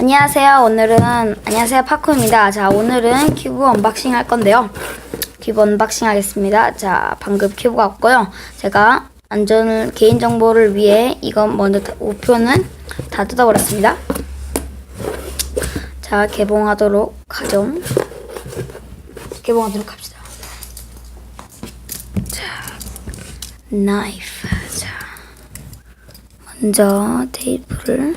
안녕하세요. 오늘은 안녕하세요 파코입니다. 자 오늘은 큐브 언박싱 할 건데요. 큐브 언박싱 하겠습니다. 자 방금 큐브가 왔고요. 제가 안전 개인 정보를 위해 이건 먼저 다- 우표는 다 뜯어버렸습니다. 자 개봉하도록 하죠. 개봉하도록 합시다. 자 나이프 자 먼저 테이프를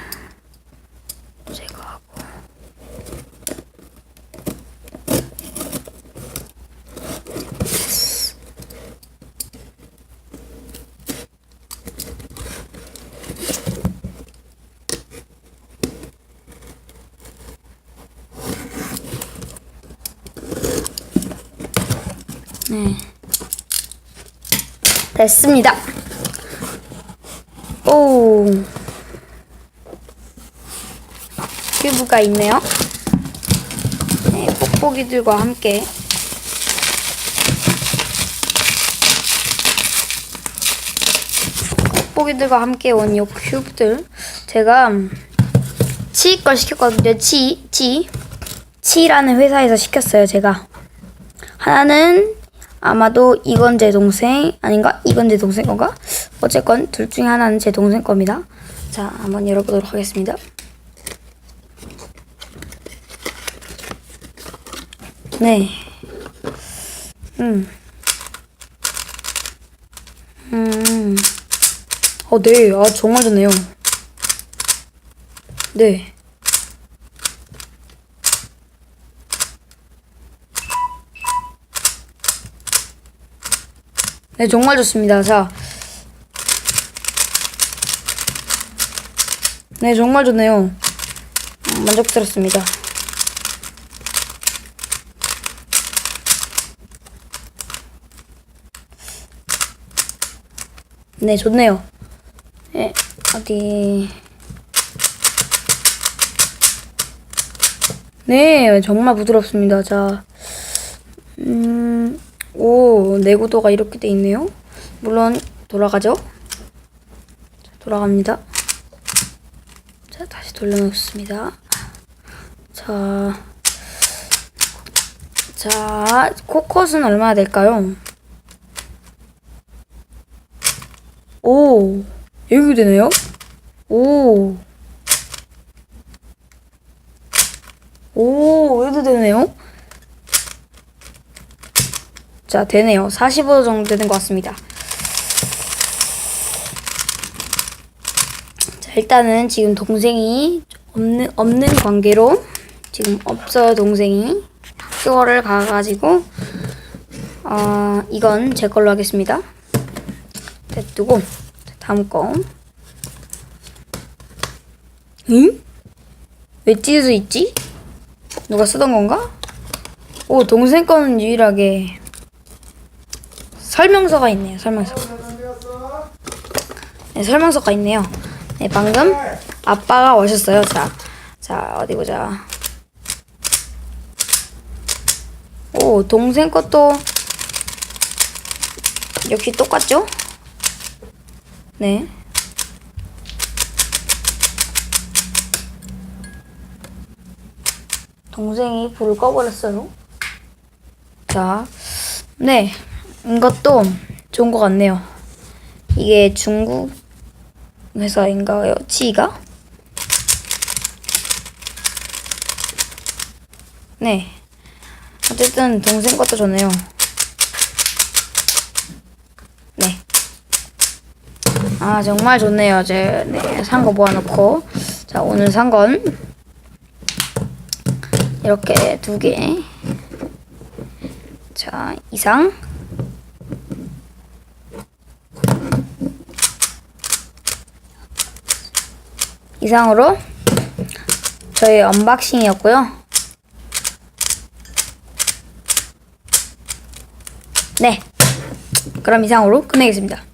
네 됐습니다. 오 큐브가 있네요. 네, 뽁뽁이들과 함께 뽁뽁이들과 함께 온이 큐브들 제가 치 걸 시켰거든요. 치, 치, 치라는 회사에서 시켰어요. 제가 하나는 아마도 이건 제 동생 아닌가? 이건 제 동생 건가? 어쨌건 둘 중에 하나는 제 동생 겁니다. 자, 한번 열어보도록 하겠습니다. 네. 음. 음. 어, 네. 아, 정말 좋네요. 네. 네, 정말 좋습니다. 자. 네, 정말 좋네요. 음, 만족스럽습니다. 네, 좋네요. 네, 어디. 네, 정말 부드럽습니다. 자, 음, 오, 내구도가 이렇게 돼 있네요. 물론, 돌아가죠? 자, 돌아갑니다. 자, 다시 돌려놓습니다. 자, 자, 코컷은 얼마나 될까요? 오, 여기 되네요? 오. 오, 여기도 되네요? 자, 되네요. 45도 정도 되는 것 같습니다. 자, 일단은 지금 동생이 없는, 없는 관계로 지금 없어요, 동생이. 학교를 가가지고, 어, 이건 제 걸로 하겠습니다. 냅두고, 자, 다음 거. 응? 왜 찢어져 있지? 누가 쓰던 건가? 오, 동생 거는 유일하게 설명서가 있네요. 설명서. 네, 설명서가 있네요. 네, 방금 아빠가 오셨어요. 자, 자 어디 보자. 오, 동생 것도 역시 똑같죠? 네. 동생이 불을 꺼버렸어요. 자, 네. 이것도 좋은 것 같네요. 이게 중국 회사인가요? 치가? 네. 어쨌든 동생 것도 좋네요. 네. 아 정말 좋네요. 제 네, 산거 모아놓고 자 오늘 산 건 이렇게 두 개. 자 이상. 이상으로 저희 언박싱이었고요. 네. 그럼 이상으로 끝내겠습니다.